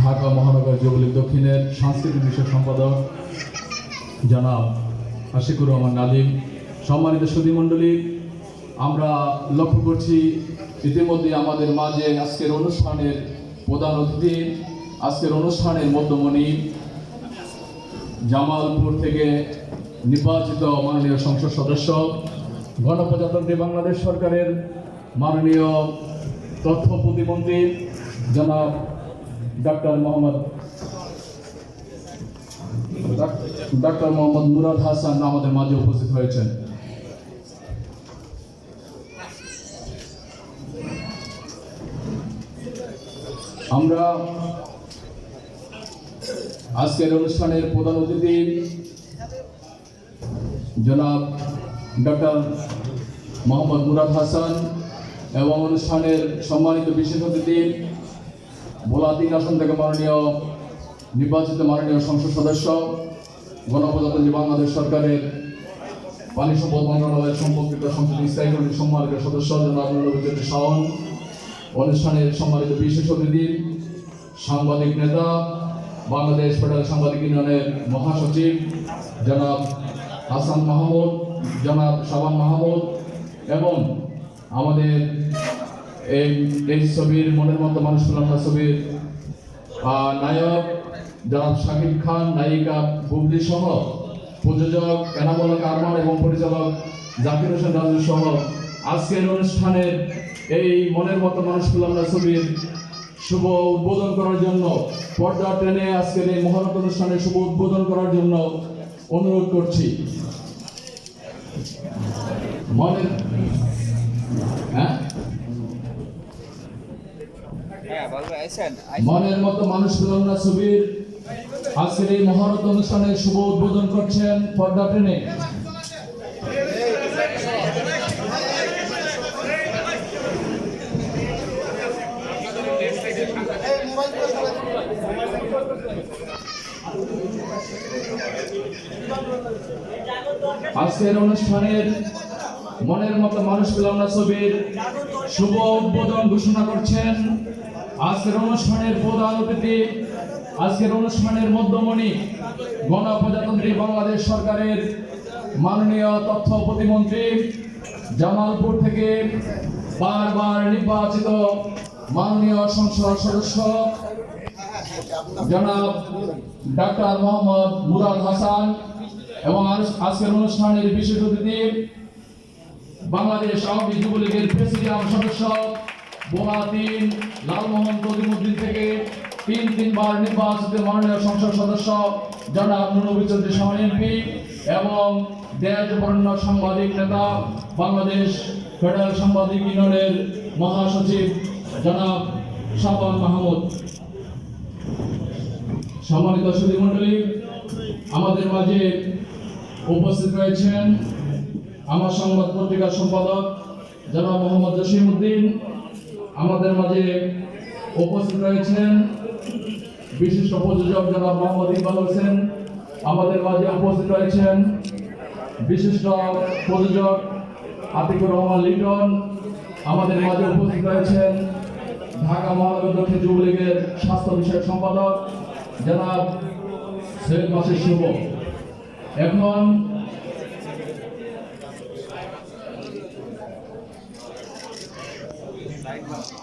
ঢাকা মহানগর যুবলীগ দক্ষিণের সাংস্কৃতিক বিষয়ক সম্পাদক জনাব আশিকুর রহমান নাদিম সম্মানিত সুধীমণ্ডলী আমরা লক্ষ্য করছি ইতিমধ্যে আমাদের মাঝে আজকের অনুষ্ঠানের প্রধান অতিথি, আজকের অনুষ্ঠানের মধ্যমণি, জামালপুর থেকে নির্বাচিত মাননীয় সংসদ সদস্য, গণপ্রজাতন্ত্রী বাংলাদেশ সরকারের মাননীয় তথ্য প্রতিমন্ত্রী জনাব ডক্টর মোহাম্মদ ডক্টর মোহাম্মদ মুরাদ হাসান আমাদের মাঝে উপস্থিত হয়েছেন। আমরা আজকের অনুষ্ঠানের প্রধান অতিথি জনাব ডক্টর মোহাম্মদ মুরাদ হাসান এবং অনুষ্ঠানের সম্মানিত বিশেষ অতিথি ভোলা তিন আসন থেকে মাননীয় নির্বাচিত মাননীয় সংসদ সদস্য, গণপ্রজাতন্ত্রী বাংলাদেশ সরকারের পানি সম্পদ মন্ত্রণালয়ের সম্পর্কিত সংসদ স্থায়ী কমিটির সম্মানিত সদস্য, জনাব নবীচন্দ্র শাওন। অনুষ্ঠানের সম্মানিত বিশেষ অতিথি, সাংবাদিক নেতা, বাংলাদেশ ফেডারেল সাংবাদিক ইউনিয়নের মহাসচিব, জনাব হাসান মাহমুদ, জনাব শাবান মাহমুদ, এবং আমাদের এই এই ছবির মনের মতো মানুষ আমরা ছবির। নায়ক জনাব শাকিব খান, নায়িকা বুবলি সহ প্রযোজক এনামুল হক আরমান এবং পরিচালক জাকির হোসেন রাজু সহ আজকের অনুষ্ঠানের এই মনের মতো মানুষ আমরা ছবির শুভ উদ্বোধন করার জন্য পর্দা টেনে আজকের এই মহরত অনুষ্ঠানের শুভ উদ্বোধন করার জন্য অনুরোধ করছি। মনের হ্যাঁ? মনের মতো মানুষ না ছবির আজকের এই মহরত অনুষ্ঠানের শুভ উদ্বোধন করছেন পর্দা টেনে আজকের অনুষ্ঠানের মনের মতো মানুষ পেলাম ছবির শুভ উদ্বোধন ঘোষণা করছেন আজকের অনুষ্ঠানের প্রধান অতিথি আজকের অনুষ্ঠানের মধ্যমণি গণপ্রজাতন্ত্রী বাংলাদেশ সরকারের মাননীয় তথ্য প্রতিমন্ত্রী জামালপুর থেকে বারবার নির্বাচিত মাননীয় সংসদ সদস্য জনাব ডাক্তার মোহাম্মদ মুরাদ হাসান এবং আজ- আজকের অনুষ্ঠানের বিশেষ অতিথি বাংলাদেশ আওয়ামী যুবলীগের প্রেসিডিয়াম সদস্য বোনা তিন লালমোহন তদিমুদ্দিন থেকে তিন তিনবার নির্বাচিত মাননীয় সংসদ সদস্য জনাব নুরনবী চৌধুরী সামান এমপি এবং দেশবরণ্য সাংবাদিক নেতা বাংলাদেশ ফেডারেল সাংবাদিক ইউনিয়নের মহাসচিব জনাব শাবান মাহমুদ। সম্মানিত সুধী মণ্ডলী আমাদের মাঝে উপস্থিত রয়েছেন আমার সংবাদ পত্রিকার সম্পাদক জনাব মোহাম্মদ জসিম উদ্দিন আমাদের মাঝে উপস্থিত রয়েছেন বিশিষ্ট প্রযোজক জনাব মোহাম্মদ ইকবাল হোসেন। আমাদের মাঝে উপস্থিত রয়েছেন বিশিষ্ট প্রযোজক আতিকুর রহমান লিটন। আমাদের মাঝে উপস্থিত রয়েছেন ঢাকা মহানগর দক্ষিণ যুবলীগের স্বাস্থ্য বিষয়ক সম্পাদক জনাব সৈয়দ মাসির শুভ। এখন Thank you.